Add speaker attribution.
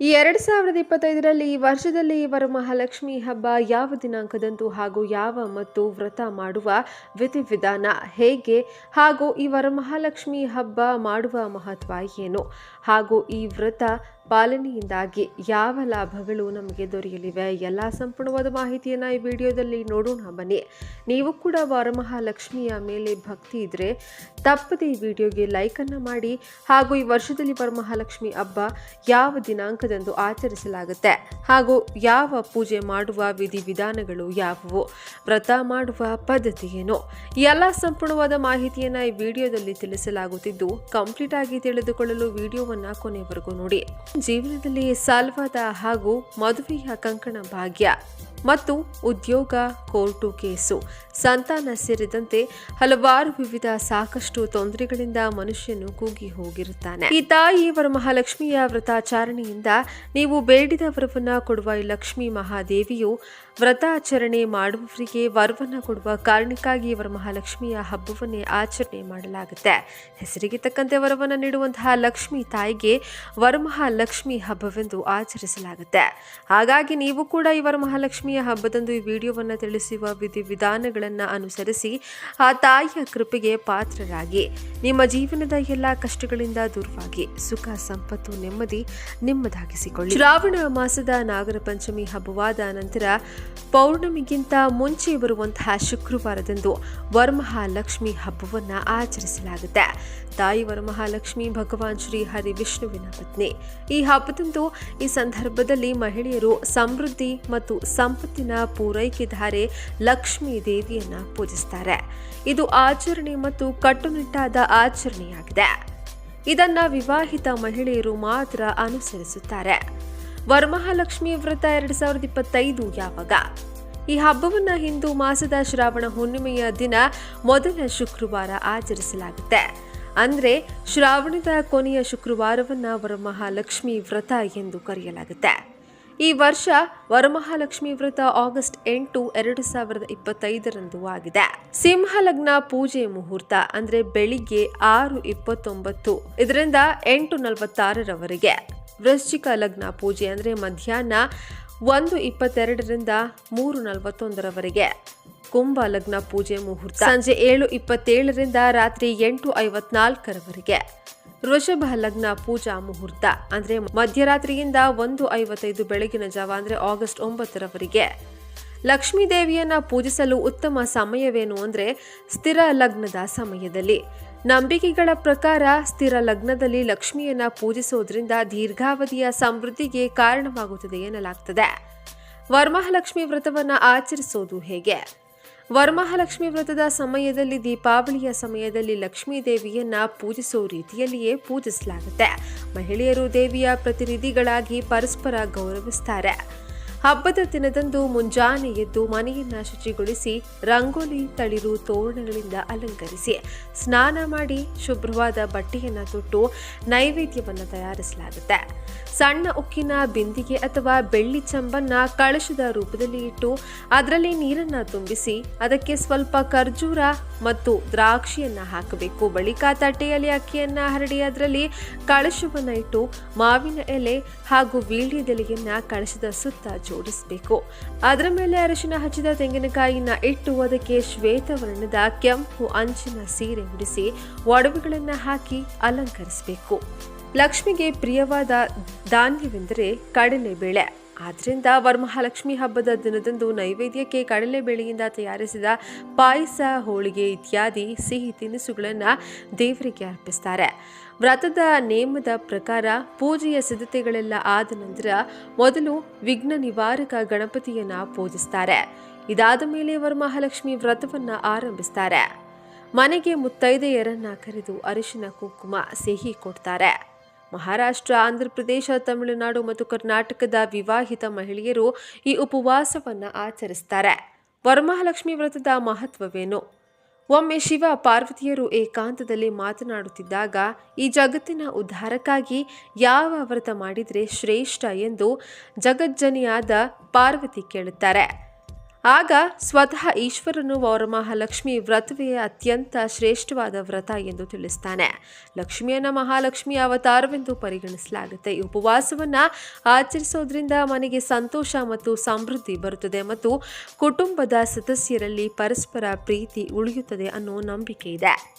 Speaker 1: ಈ ಎರಡು ಸಾವಿರದ ಇಪ್ಪತ್ತೈದರಲ್ಲಿ ಈ ವರ್ಷದಲ್ಲಿ ವರಮಹಾಲಕ್ಷ್ಮಿ ಹಬ್ಬ ಯಾವ ದಿನಾಂಕದಂದು ಹಾಗೂ ಯಾವ ಮತ್ತು ವ್ರತ ಮಾಡುವ ವಿಧಿವಿಧಾನ ಹೇಗೆ ಹಾಗೂ ಈ ವರಮಹಾಲಕ್ಷ್ಮಿ ಹಬ್ಬ ಮಾಡುವ ಮಹತ್ವ ಏನು ಹಾಗೂ ಈ ವ್ರತ ಪಾಲನೆಯಿಂದಾಗಿ ಯಾವ ಲಾಭಗಳು ನಮಗೆ ದೊರೆಯಲಿವೆ? ಎಲ್ಲ ಸಂಪೂರ್ಣವಾದ ಮಾಹಿತಿಯನ್ನು ಈ ವಿಡಿಯೋದಲ್ಲಿ ನೋಡೋಣ ಬನ್ನಿ. ನೀವು ಕೂಡ ವರಮಹಾಲಕ್ಷ್ಮಿಯ ಮೇಲೆ ಭಕ್ತಿ ಇದ್ದರೆ ತಪ್ಪದೆ ಈ ವಿಡಿಯೋಗೆ ಲೈಕನ್ನು ಮಾಡಿ. ಹಾಗೂ ಈ ವರ್ಷದಲ್ಲಿ ವರಮಹಾಲಕ್ಷ್ಮಿ ಹಬ್ಬ ಯಾವ ದಿನಾಂಕದಂದು ಆಚರಿಸಲಾಗುತ್ತೆ? ಹಾಗೂ ಯಾವ ಪೂಜೆ ಮಾಡುವ ವಿಧಿವಿಧಾನಗಳು ಯಾವುವು? ವ್ರತ ಮಾಡುವ ಪದ್ಧತಿ ಏನು? ಎಲ್ಲ ಸಂಪೂರ್ಣವಾದ ಮಾಹಿತಿಯನ್ನು ಈ ವಿಡಿಯೋದಲ್ಲಿ ತಿಳಿಸಲಾಗುತ್ತಿದ್ದು, ಕಂಪ್ಲೀಟ್ ಆಗಿ ತಿಳಿದುಕೊಳ್ಳಲು ವಿಡಿಯೋವನ್ನು ಕೊನೆವರೆಗೂ ನೋಡಿ. ಜೀವನದಲ್ಲಿ ಸಾಲ್ವಾದ ಹಾಗೂ ಮದುವೆಯ ಕಂಕಣ ಭಾಗ್ಯ ಮತ್ತು ಉದ್ಯೋಗ, ಕೋರ್ಟು ಕೇಸು, ಸಂತಾನ ಸೇರಿದಂತೆ ಹಲವಾರು ವಿವಿಧ ಸಾಕಷ್ಟು ತೊಂದರೆಗಳಿಂದ ಮನುಷ್ಯನು ಕೂಗಿ ಹೋಗಿರುತ್ತಾನೆ. ಈ ತಾಯಿ ವರಮಹಾಲಕ್ಷ್ಮಿಯ ವ್ರತಾಚರಣೆಯಿಂದ ನೀವು ಬೇಡಿದ ವರವನ್ನ ಕೊಡುವ ಈ ಲಕ್ಷ್ಮೀ ಮಹಾದೇವಿಯು ವ್ರತಾಚರಣೆ ಮಾಡುವವರಿಗೆ ವರವನ್ನು ಕೊಡುವ ಕಾರಣಕ್ಕಾಗಿ ವರಮಹಾಲಕ್ಷ್ಮಿಯ ಹಬ್ಬವನ್ನೇ ಆಚರಣೆ ಮಾಡಲಾಗುತ್ತೆ. ಹೆಸರಿಗೆ ತಕ್ಕಂತೆ ವರವನ್ನು ನೀಡುವಂತಹ ಲಕ್ಷ್ಮಿ ತಾಯಿಗೆ ವರಮಹಾಲಕ್ಷ್ಮಿ ಹಬ್ಬವೆಂದು ಆಚರಿಸಲಾಗುತ್ತೆ. ಹಾಗಾಗಿ ನೀವು ಕೂಡ ಈ ವರಮಹಾಲಕ್ಷ್ಮಿಯ ಹಬ್ಬದಂದು ಈ ವಿಡಿಯೋವನ್ನು ತಿಳಿಸುವ ವಿಧಿವಿಧಾನಗಳನ್ನು ಅನುಸರಿಸಿ ಆ ತಾಯಿಯ ಕೃಪೆಗೆ ಪಾತ್ರರಾಗಿ. ನಿಮ್ಮ ಜೀವನದ ಎಲ್ಲ ಕಷ್ಟಗಳಿಂದ ದೂರವಾಗಿ ಸುಖ, ಸಂಪತ್ತು, ನೆಮ್ಮದಿ ನಿಮ್ಮದಾಗಿಸಿಕೊಳ್ಳಿ. ಶ್ರಾವಣ ಮಾಸದ ನಾಗರ ಪಂಚಮಿ ಹಬ್ಬವಾದ ನಂತರ ಪೌರ್ಣಮಿಗಿಂತ ಮುಂಚೆ ಬರುವಂತಹ ಶುಕ್ರವಾರದಂದು ವರಮಹಾಲಕ್ಷ್ಮಿ ಹಬ್ಬವನ್ನು ಆಚರಿಸಲಾಗುತ್ತೆ. ತಾಯಿ ವರಮಹಾಲಕ್ಷ್ಮಿ ಭಗವಾನ್ ಶ್ರೀ ಹರಿ ವಿಷ್ಣುವಿನ ಪತ್ನಿ. ಈ ಹಬ್ಬದಂದು ಈ ಸಂದರ್ಭದಲ್ಲಿ ಮಹಿಳೆಯರು ಸಮೃದ್ಧಿ ಮತ್ತು ಸಂಪತ್ತಿನ ಪೂರೈಕೆದಾರೆ ಲಕ್ಷ್ಮೀ ದೇವಿಯನ್ನ ಪೂಜಿಸ್ತಾರೆ. ಇದು ಆಚರಣೆ ಮತ್ತು ಕಟ್ಟುನಿಟ್ಟಾದ ಆಚರಣೆಯಾಗಿದೆ. ಇದನ್ನು ವಿವಾಹಿತ ಮಹಿಳೆಯರು ಮಾತ್ರ ಅನುಸರಿಸುತ್ತಾರೆ. ವರಮಹಾಲಕ್ಷ್ಮಿ ವ್ರತ ಎರಡ್ ಸಾವಿರದ ಇಪ್ಪತ್ತೈದು ಯಾವಾಗ? ಈ ಹಬ್ಬವನ್ನು ಹಿಂದೂ ಮಾಸದ ಶ್ರಾವಣ ಹುಣ್ಣಿಮೆಯ ದಿನ ಮೊದಲ ಶುಕ್ರವಾರ ಆಚರಿಸಲಾಗುತ್ತೆ. ಅಂದರೆ ಶ್ರಾವಣದ ಕೊನೆಯ ಶುಕ್ರವಾರವನ್ನ ವರಮಹಾಲಕ್ಷ್ಮಿ ವ್ರತ ಎಂದು ಕರೆಯಲಾಗುತ್ತೆ. ಈ ವರ್ಷ ವರಮಹಾಲಕ್ಷ್ಮಿ ವ್ರತ ಆಗಸ್ಟ್ ಎಂಟು ಎರಡು ಸಾವಿರದ ಇಪ್ಪತ್ತೈದರಂದು ಆಗಿದೆ. ಸಿಂಹ ಲಗ್ನ ಪೂಜೆ ಮುಹೂರ್ತ ಅಂದರೆ ಬೆಳಿಗ್ಗೆ ಆರು ಇಪ್ಪತ್ತೊಂಬತ್ತು, ಇದರಿಂದ ಎಂಟು ನಲವತ್ತಾರರವರೆಗೆ. ವೃಶ್ಚಿಕ ಲಗ್ನ ಪೂಜೆ ಅಂದರೆ ಮಧ್ಯಾಹ್ನ ಒಂದು ಇಪ್ಪತ್ತೆರಡರಿಂದ ಮೂರು ನಲವತ್ತೊಂದರವರೆಗೆ. ಕುಂಭ ಲಗ್ನ ಪೂಜೆ ಮುಹೂರ್ತ. ಸಂಜೆ ಏಳು ಇಪ್ಪತ್ತೇಳರಿಂದ ರಾತ್ರಿ ಎಂಟು ಐವತ್ನಾಲ್ಕರವರೆಗೆ. ವೃಷಭ ಲಗ್ನ ಪೂಜಾ ಮುಹೂರ್ತ ಅಂದರೆ ಮಧ್ಯರಾತ್ರಿಯಿಂದ ಒಂದು ಐವತ್ತೈದು ಬೆಳಗಿನ ಜಾವ ಅಂದರೆ ಆಗಸ್ಟ್ ಒಂಬತ್ತರವರೆಗೆ. ಲಕ್ಷ್ಮೀ ದೇವಿಯನ್ನ ಪೂಜಿಸಲು ಉತ್ತಮ ಸಮಯವೇನು ಅಂದ್ರೆ ಸ್ಥಿರ ಲಗ್ನದ ಸಮಯದಲ್ಲಿ. ನಂಬಿಕೆಗಳ ಪ್ರಕಾರ ಸ್ಥಿರ ಲಗ್ನದಲ್ಲಿ ಲಕ್ಷ್ಮಿಯನ್ನ ಪೂಜಿಸೋದ್ರಿಂದ ದೀರ್ಘಾವಧಿಯ ಸಮೃದ್ಧಿಗೆ ಕಾರಣವಾಗುತ್ತದೆ ಎನ್ನಲಾಗ್ತದೆ. ವರಮಹಾಲಕ್ಷ್ಮಿ ವ್ರತವನ್ನ ಆಚರಿಸೋದು ಹೇಗೆ? ವರಮಹಾಲಕ್ಷ್ಮಿ ವ್ರತದ ಸಮಯದಲ್ಲಿ ದೀಪಾವಳಿಯ ಸಮಯದಲ್ಲಿ ಲಕ್ಷ್ಮೀ ದೇವಿಯನ್ನ ಪೂಜಿಸೋ ರೀತಿಯಲ್ಲಿಯೇ ಪೂಜಿಸಲಾಗುತ್ತೆ. ಮಹಿಳೆಯರು ದೇವಿಯ ಪ್ರತಿನಿಧಿಗಳಾಗಿ ಪರಸ್ಪರ ಗೌರವಿಸ್ತಾರೆ. ಹಬ್ಬದ ದಿನದಂದು ಮುಂಜಾನೆ ಎದ್ದು ಮನೆಯನ್ನ ಶುಚಿಗೊಳಿಸಿ ರಂಗೋಲಿ, ತಳಿರು, ತೋರಣಗಳಿಂದ ಅಲಂಕರಿಸಿ ಸ್ನಾನ ಮಾಡಿ ಶುಭ್ರವಾದ ಬಟ್ಟೆಯನ್ನ ತೊಟ್ಟು ನೈವೇದ್ಯವನ್ನು ತಯಾರಿಸಲಾಗುತ್ತೆ. ಸಣ್ಣ ಉಕ್ಕಿನ ಬಿಂದಿಗೆ ಅಥವಾ ಬೆಳ್ಳಿ ಚಂಬನ್ನ ಕಳಶದ ರೂಪದಲ್ಲಿ ಇಟ್ಟು ಅದರಲ್ಲಿ ನೀರನ್ನ ತುಂಬಿಸಿ ಅದಕ್ಕೆ ಸ್ವಲ್ಪ ಖರ್ಜೂರ ಮತ್ತು ದ್ರಾಕ್ಷಿಯನ್ನ ಹಾಕಬೇಕು. ಬಳಿಕ ತಟ್ಟೆಯಲ್ಲಿ ಅಕ್ಕಿಯನ್ನ ಹರಡಿ ಅದರಲ್ಲಿ ಕಳಶವನ್ನ ಇಟ್ಟು ಮಾವಿನ ಎಲೆ ಹಾಗೂ ವೀಳ್ಯದೆಲೆಯನ್ನ ಕಳಶದ ಸುತ್ತ ಜೋಡಿಸಬೇಕು. ಅದರ ಮೇಲೆ ಅರಿಶಿನ ಹಚ್ಚಿದ ತೆಂಗಿನಕಾಯಿನ ಇಟ್ಟು ಅದಕ್ಕೆ ಶ್ವೇತವರ್ಣದ ಕೆಂಪು ಅಂಚಿನ ಸೀರೆ ಉಡಿಸಿ ಒಡವೆಗಳನ್ನ ಹಾಕಿ ಅಲಂಕರಿಸಬೇಕು. ಲಕ್ಷ್ಮಿಗೆ ಪ್ರಿಯವಾದ ಧಾನ್ಯವೆಂದರೆ ಕಡಲೆಬೇಳೆ ಆದ್ದರಿಂದ ವರಮಹಾಲಕ್ಷ್ಮಿ ಹಬ್ಬದ ದಿನದಂದು ನೈವೇದ್ಯಕ್ಕೆ ಕಡಲೆಬೇಳೆಯಿಂದ ತಯಾರಿಸಿದ ಪಾಯಸ, ಹೋಳಿಗೆ ಇತ್ಯಾದಿ ಸಿಹಿ ತಿನಿಸುಗಳನ್ನು ದೇವರಿಗೆ ಅರ್ಪಿಸ್ತಾರೆ. ವ್ರತದ ನೇಮದ ಪ್ರಕಾರ ಪೂಜೆಯ ಸಿದ್ಧತೆಗಳೆಲ್ಲ ಆದ ನಂತರ ಮೊದಲು ವಿಘ್ನ ನಿವಾರಕ ಗಣಪತಿಯನ್ನು ಪೂಜಿಸ್ತಾರೆ. ಇದಾದ ಮೇಲೆ ವರಮಹಾಲಕ್ಷ್ಮಿ ವ್ರತವನ್ನು ಆರಂಭಿಸ್ತಾರೆ. ಮನೆಗೆ ಮುತ್ತೈದೆಯರನ್ನ ಕರೆದು ಅರಿಶಿನ, ಕುಂಕುಮ, ಸಿಹಿ ಕೊಡ್ತಾರೆ. ಮಹಾರಾಷ್ಟ್ರ ಆಂಧ್ರಪ್ರದೇಶ ತಮಿಳುನಾಡು ಮತ್ತು ಕರ್ನಾಟಕದ ವಿವಾಹಿತ ಮಹಿಳೆಯರು ಈ ಉಪವಾಸವನ್ನು ಆಚರಿಸ್ತಾರೆ. ವರಮಹಾಲಕ್ಷ್ಮಿ ವ್ರತದ ಮಹತ್ವವೇನು? ಒಮ್ಮೆ ಶಿವ ಪಾರ್ವತಿಯರು ಏಕಾಂತದಲ್ಲಿ ಮಾತನಾಡುತ್ತಿದ್ದಾಗ ಈ ಜಗತ್ತಿನ ಉದ್ಧಾರಕ್ಕಾಗಿ ಯಾವ ವ್ರತ ಮಾಡಿದರೆ ಶ್ರೇಷ್ಠ ಎಂದು ಜಗಜ್ಜನಿಯಾದ ಪಾರ್ವತಿ ಕೇಳುತ್ತಾರೆ. ಆಗ ಸ್ವತಃ ಈಶ್ವರನು ವರಮಹಾಲಕ್ಷ್ಮಿ ವ್ರತವೇ ಅತ್ಯಂತ ಶ್ರೇಷ್ಠವಾದ ವ್ರತ ಎಂದು ತಿಳಿಸ್ತಾನೆ. ಲಕ್ಷ್ಮಿಯನ್ನು ಮಹಾಲಕ್ಷ್ಮಿ ಅವತಾರವೆಂದು ಪರಿಗಣಿಸಲಾಗುತ್ತೆ. ಈ ಉಪವಾಸವನ್ನು ಆಚರಿಸೋದ್ರಿಂದ ಮನೆಗೆ ಸಂತೋಷ ಮತ್ತು ಸಮೃದ್ಧಿ ಬರುತ್ತದೆ ಮತ್ತು ಕುಟುಂಬದ ಸದಸ್ಯರಲ್ಲಿ ಪರಸ್ಪರ ಪ್ರೀತಿ ಉಳಿಯುತ್ತದೆ ಅನ್ನೋ ನಂಬಿಕೆ ಇದೆ.